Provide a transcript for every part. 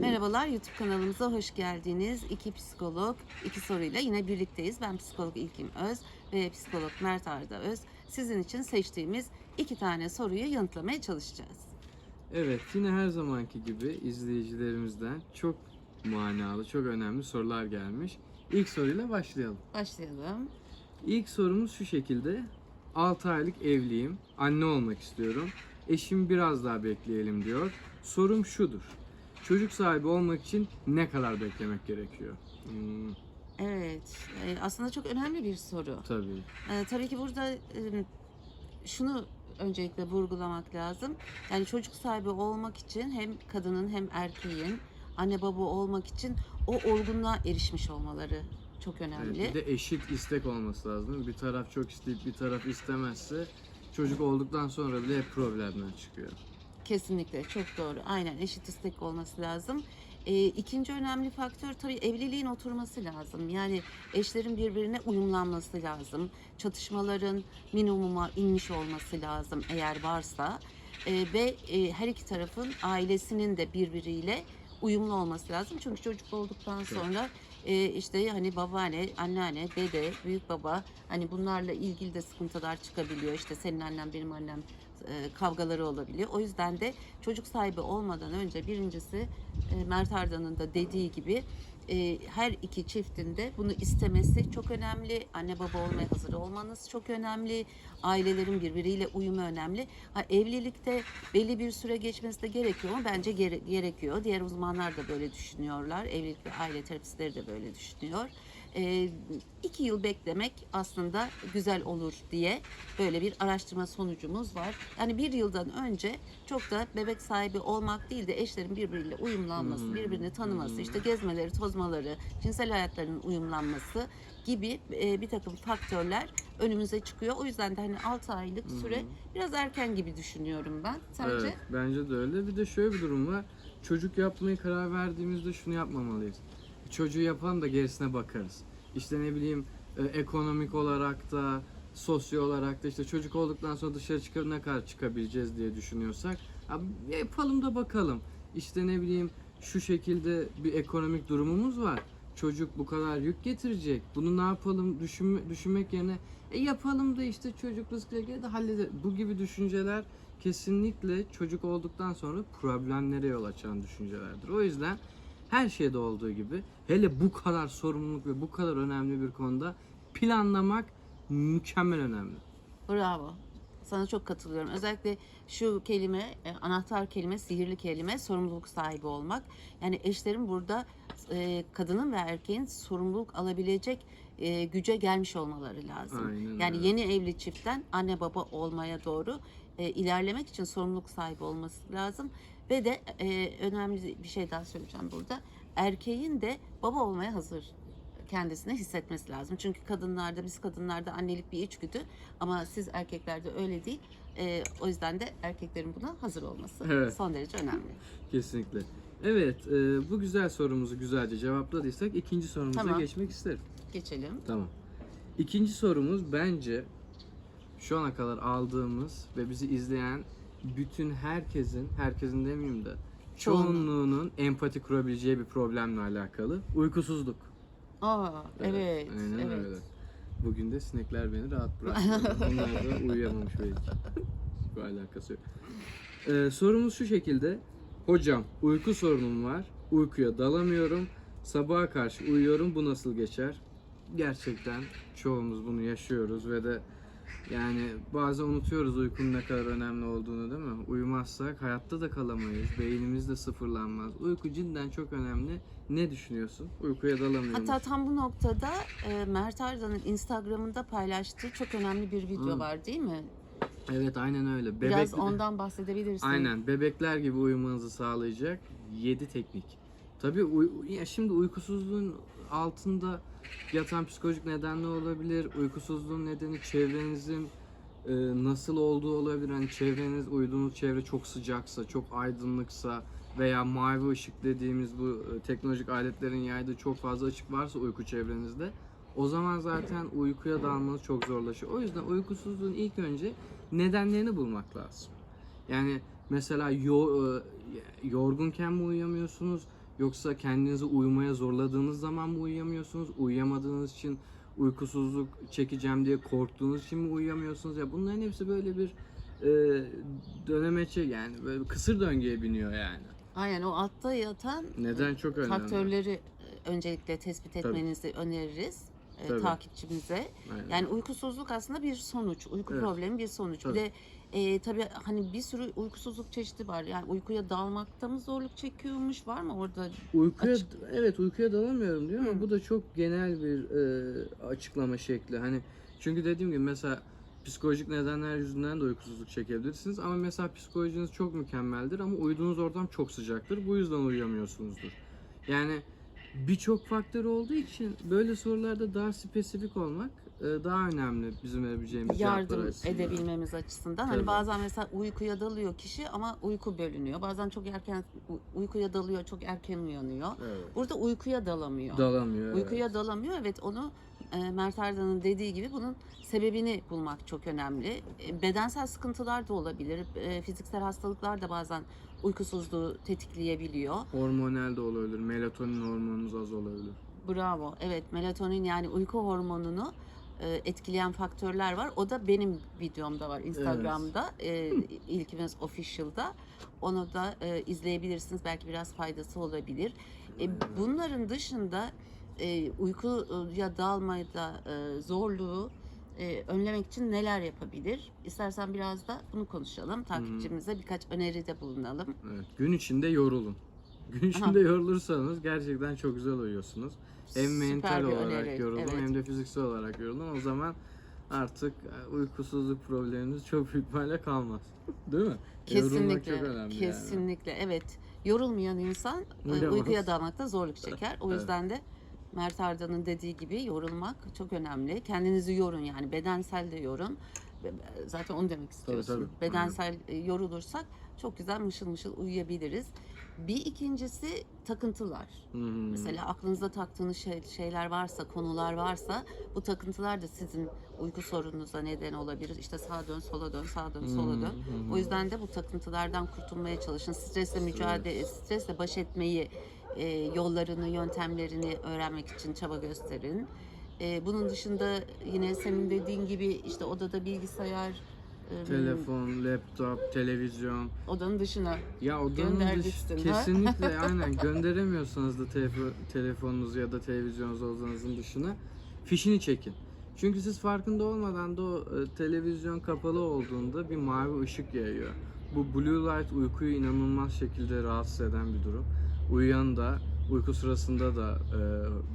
Merhabalar YouTube kanalımıza hoş geldiniz. İki psikolog, iki soruyla yine birlikteyiz. Ben psikolog İlkim Öz ve psikolog Mert Arda Öz. Sizin için seçtiğimiz iki tane soruyu yanıtlamaya çalışacağız. Evet, yine her zamanki gibi izleyicilerimizden çok manalı, çok önemli sorular gelmiş. İlk soruyla başlayalım. Başlayalım. İlk sorumuz şu şekilde. 6 aylık evliyim, anne olmak istiyorum. Eşim biraz daha bekleyelim diyor. Sorum şudur. Çocuk sahibi olmak için ne kadar beklemek gerekiyor? Hmm, Evet, e, aslında çok önemli bir soru. tabii. Ee, tabii ki burada e, şunu öncelikle vurgulamak lazım. Yani çocuk sahibi olmak için hem kadının hem erkeğin anne baba olmak için o olgunluğa erişmiş olmaları çok Evet, önemli. bir de eşit istek olması lazım. Bir taraf çok isteyip bir taraf istemezse çocuk olduktan sonra bile hep problemler çıkıyor. Kesinlikle çok doğru. Aynen eşit istek olması lazım. Ee, ikinci önemli faktör tabii evliliğin oturması lazım. Yani eşlerin birbirine uyumlanması lazım. Çatışmaların minimuma inmiş olması lazım eğer varsa. Ee, ve e, her iki tarafın ailesinin de birbiriyle uyumlu olması lazım. Çünkü çocuk olduktan sonra e, işte hani babaanne, anneanne, dede, büyük baba hani bunlarla ilgili de sıkıntılar çıkabiliyor. İşte senin annen benim annem e, kavgaları olabiliyor. O yüzden de çocuk sahibi olmadan önce birincisi e, Mert Arda'nın da dediği gibi e, her iki çiftin de bunu istemesi çok önemli. Anne baba olmaya hazır olmanız çok önemli. Ailelerin birbiriyle uyumu önemli. Ha, evlilikte belli bir süre geçmesi de gerekiyor mu? Bence gere- gerekiyor. Diğer uzmanlar da böyle düşünüyorlar. Evlilik ve aile terapistleri de böyle düşünüyor. E, iki yıl beklemek aslında güzel olur diye böyle bir araştırma sonucumuz var. Yani bir yıldan önce çok da bebek sahibi olmak değil de eşlerin birbiriyle uyumlanması, Hmm. birbirini tanıması, Hmm. işte gezmeleri, tozmaları, cinsel hayatlarının uyumlanması gibi e, bir takım faktörler önümüze çıkıyor. O yüzden de hani 6 aylık süre biraz erken gibi düşünüyorum ben. Sence? Evet, bence de öyle. Bir de şöyle bir durum var. Çocuk yapmaya karar verdiğimizde şunu yapmamalıyız. Çocuğu yapan da gerisine bakarız. İşte ne bileyim e, ekonomik olarak da sosyo olarak da işte çocuk olduktan sonra dışarı çıkıp ne kadar çıkabileceğiz diye düşünüyorsak yapalım da bakalım. İşte ne bileyim şu şekilde bir ekonomik durumumuz var. Çocuk bu kadar yük getirecek. Bunu ne yapalım düşünme, düşünmek yerine e yapalım da işte çocuk rızkıyla de halleder. Bu gibi düşünceler kesinlikle çocuk olduktan sonra problemlere yol açan düşüncelerdir. O yüzden her şeyde olduğu gibi hele bu kadar sorumluluk ve bu kadar önemli bir konuda planlamak mükemmel önemli. Bravo. Sana çok katılıyorum. Özellikle şu kelime, e, anahtar kelime, sihirli kelime, sorumluluk sahibi olmak. Yani eşlerin burada e, kadının ve erkeğin sorumluluk alabilecek e, güce gelmiş olmaları lazım. Aynen yani öyle. yeni evli çiftten anne baba olmaya doğru e, ilerlemek için sorumluluk sahibi olması lazım. Ve de e, önemli bir şey daha söyleyeceğim burada. Erkeğin de baba olmaya hazır kendisine hissetmesi lazım. Çünkü kadınlarda, biz kadınlarda annelik bir içgüdü ama siz erkeklerde öyle değil. E, o yüzden de erkeklerin buna hazır olması Evet. son derece önemli. Kesinlikle. Evet, e, bu güzel sorumuzu güzelce cevapladıysak ikinci sorumuza Tamam. geçmek isterim. Geçelim. Tamam. İkinci sorumuz bence şu ana kadar aldığımız ve bizi izleyen bütün herkesin, herkesin demeyeyim de Çoğunluğun. çoğunluğunun empati kurabileceği bir problemle alakalı. Uykusuzluk. Aa, evet, Aynen evet. öyle. Bugün de sinekler beni rahat bıraktı. Bunlar da uyuyamamış belki. Bu alakası yok. Ee, sorumuz şu şekilde. Hocam uyku sorunum var. Uykuya dalamıyorum. Sabaha karşı uyuyorum. Bu nasıl geçer? Gerçekten çoğumuz bunu yaşıyoruz ve de yani bazen unutuyoruz uykunun ne kadar önemli olduğunu değil mi? Uyumazsak hayatta da kalamayız. Beynimiz de sıfırlanmaz. Uyku cidden çok önemli. Ne düşünüyorsun? Uykuya dalamıyorum. Hatta tam bu noktada e, Mert Arda'nın Instagram'ında paylaştığı çok önemli bir video Hı. var değil mi? Evet aynen öyle. Biraz Bebek- ondan bahsedebilirsin. Aynen bebekler gibi uyumanızı sağlayacak 7 teknik. Tabii uy- ya şimdi uykusuzluğun altında yatan psikolojik nedenler olabilir. Uykusuzluğun nedeni çevrenizin e, nasıl olduğu olabilir. Hani çevreniz, uyuduğunuz çevre çok sıcaksa, çok aydınlıksa veya mavi ışık dediğimiz bu e, teknolojik aletlerin yaydığı çok fazla ışık varsa uyku çevrenizde o zaman zaten uykuya dalmanız çok zorlaşıyor. O yüzden uykusuzluğun ilk önce nedenlerini bulmak lazım. Yani Mesela yo- e, yorgunken mi uyuyamıyorsunuz? Yoksa kendinizi uyumaya zorladığınız zaman mı uyuyamıyorsunuz? Uyuyamadığınız için uykusuzluk çekeceğim diye korktuğunuz için mi uyuyamıyorsunuz? Ya bunların hepsi böyle bir e, dönemeçe yani böyle kısır döngüye biniyor yani. Aynen o altta yatan Neden çok önemli. faktörleri e, öncelikle tespit Tabii. etmenizi öneririz e, Tabii. takipçimize. Aynen. Yani uykusuzluk aslında bir sonuç, uyku Evet. problemi bir sonuç. Tabii. Bir de e, tabii hani bir sürü uykusuzluk çeşidi var. Yani uykuya dalmakta mı zorluk çekiyormuş var mı orada? Uykuya Açık- evet uykuya dalamıyorum diyor ama Hı. bu da çok genel bir e, açıklama şekli. Hani çünkü dediğim gibi mesela psikolojik nedenler yüzünden de uykusuzluk çekebilirsiniz ama mesela psikolojiniz çok mükemmeldir ama uyuduğunuz ortam çok sıcaktır. Bu yüzden uyuyamıyorsunuzdur. Yani birçok faktör olduğu için böyle sorularda daha spesifik olmak daha önemli bizim verebileceğimiz yardım edebilmemiz açısından. Hani Tabii. bazen mesela uykuya dalıyor kişi ama uyku bölünüyor. Bazen çok erken uykuya dalıyor, çok erken uyanıyor. Evet. Burada uykuya dalamıyor. Dalamıyor. evet. Uykuya dalamıyor. Evet onu e, Mert Arda'nın dediği gibi bunun sebebini bulmak çok önemli. E, bedensel sıkıntılar da olabilir. E, fiziksel hastalıklar da bazen uykusuzluğu tetikleyebiliyor. Hormonal de olabilir. Melatonin hormonunuz az olabilir. Bravo. Evet melatonin yani uyku hormonunu e, etkileyen faktörler var. O da benim videomda var Instagram'da. E, ilkimiz Official'da. Onu da e, izleyebilirsiniz. Belki biraz faydası olabilir. E, bunların dışında e, uykuya dalmayda e, zorluğu e, önlemek için neler yapabilir? İstersen biraz da bunu konuşalım. Takipçimize birkaç öneride bulunalım. Evet, gün içinde yorulun. Gün içinde yorulursanız gerçekten çok güzel uyuyorsunuz. Hem Süper mental bir olarak öneri, yorulun evet. hem de fiziksel olarak yorulun. O zaman artık e, uykusuzluk probleminiz çok büyük ihtimalle kalmaz. Değil mi? Yorulmak Kesinlikle. çok önemli yani. kesinlikle. Evet. Yorulmayan insan e, Uyuyamaz. uykuya dalmakta zorluk çeker. O Evet. yüzden de Mert Arda'nın dediği gibi yorulmak çok önemli. Kendinizi yorun yani bedensel de yorun. Zaten onu demek istiyorsun. tabii. Bedensel e, yorulursak çok güzel mışıl mışıl uyuyabiliriz. Bir ikincisi takıntılar. Hmm. Mesela aklınızda taktığınız şey, şeyler varsa, konular varsa bu takıntılar da sizin uyku sorununuza neden olabilir. İşte sağa dön, sola dön, sağa dön, sola dön. hmm. O yüzden de bu takıntılardan kurtulmaya çalışın. Stresle mücadele, stresle baş etmeyi e, yollarını, yöntemlerini öğrenmek için çaba gösterin. E, bunun dışında yine senin dediğin gibi işte odada bilgisayar, e, Telefon, laptop, televizyon. odanın dışına Ya odanın Gönder dış- gitsin, ha? kesinlikle aynen gönderemiyorsanız da telefo- telefonunuzu ya da televizyonunuzu odanızın dışına fişini çekin. Çünkü siz farkında olmadan da o e, televizyon kapalı olduğunda bir mavi ışık yayıyor. Bu blue light uykuyu inanılmaz şekilde rahatsız eden bir durum. Uyuyan da uyku sırasında da e,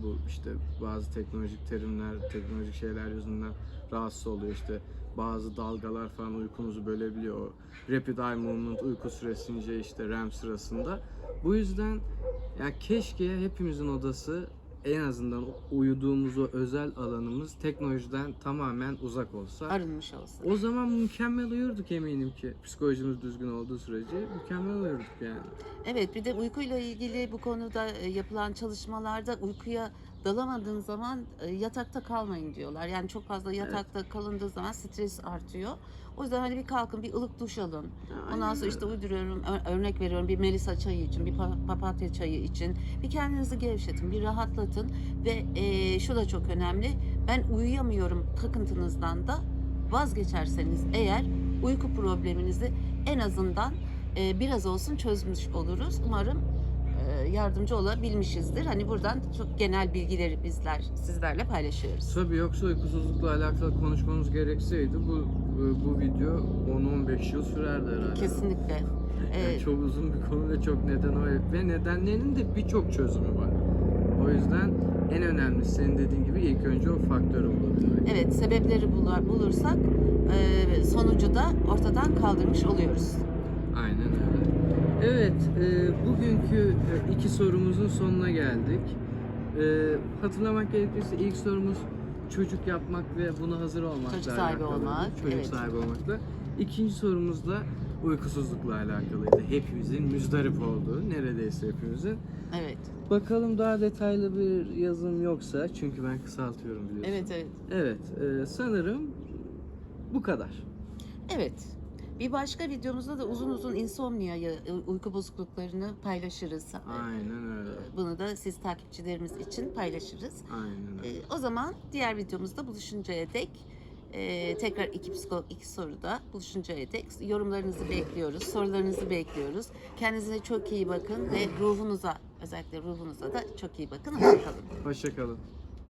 bu işte bazı teknolojik terimler, teknolojik şeyler yüzünden rahatsız oluyor işte bazı dalgalar falan uykunuzu bölebiliyor. Rapid Eye Movement uyku süresince işte REM sırasında. Bu yüzden ya keşke hepimizin odası en azından uyuduğumuz o özel alanımız teknolojiden tamamen uzak olsa. arınmış olsun. O zaman mükemmel uyurduk eminim ki. Psikolojimiz düzgün olduğu sürece mükemmel uyurduk yani. Evet bir de uykuyla ilgili bu konuda e, yapılan çalışmalarda uykuya dalamadığın zaman e, yatakta kalmayın diyorlar. Yani çok fazla yatakta kalındığı zaman stres artıyor. O yüzden hani bir kalkın bir ılık duş alın. Ondan sonra işte uyduruyorum örnek veriyorum bir melisa çayı için bir pa- papatya çayı için bir kendinizi gevşetin bir rahatlatın ve e, şu da çok önemli ben uyuyamıyorum takıntınızdan da vazgeçerseniz eğer uyku probleminizi en azından e, biraz olsun çözmüş oluruz. Umarım yardımcı olabilmişizdir. Hani buradan çok genel bilgileri bizler sizlerle paylaşıyoruz. Tabii yoksa uykusuzlukla alakalı konuşmamız gerekseydi bu bu video 10-15 yıl sürerdi herhalde. Kesinlikle. Yani E, çok uzun bir konu ve çok neden o ve nedenlerinin de birçok çözümü var. O yüzden en önemlisi senin dediğin gibi ilk önce o faktörü bulabilmek. Evet, sebepleri bular, bulursak e, sonucu da ortadan kaldırmış oluyoruz. Evet, e, bugünkü e, iki sorumuzun sonuna geldik. E, hatırlamak gerekirse ilk sorumuz çocuk yapmak ve buna hazır olmakla Çocuk sahibi alakalıydı. olmak, Çocuk evet. sahibi olmakla. İkinci sorumuz da uykusuzlukla alakalıydı. Hepimizin müzdarip olduğu, neredeyse hepimizin. Evet, Bakalım daha detaylı bir yazım yoksa çünkü ben kısaltıyorum biliyorsun. evet, evet. Evet, e, sanırım bu kadar. Evet. Bir başka videomuzda da uzun uzun insomnia'yı, e, uyku bozukluklarını paylaşırız. Aynen öyle. Bunu da siz takipçilerimiz için paylaşırız. Aynen öyle. Ee, o zaman diğer videomuzda buluşuncaya dek e, tekrar iki psikolog iki soruda buluşuncaya dek yorumlarınızı bekliyoruz, sorularınızı bekliyoruz. Kendinize çok iyi bakın ve ruhunuza özellikle ruhunuza da çok iyi bakın. Hoşçakalın. Hoşçakalın.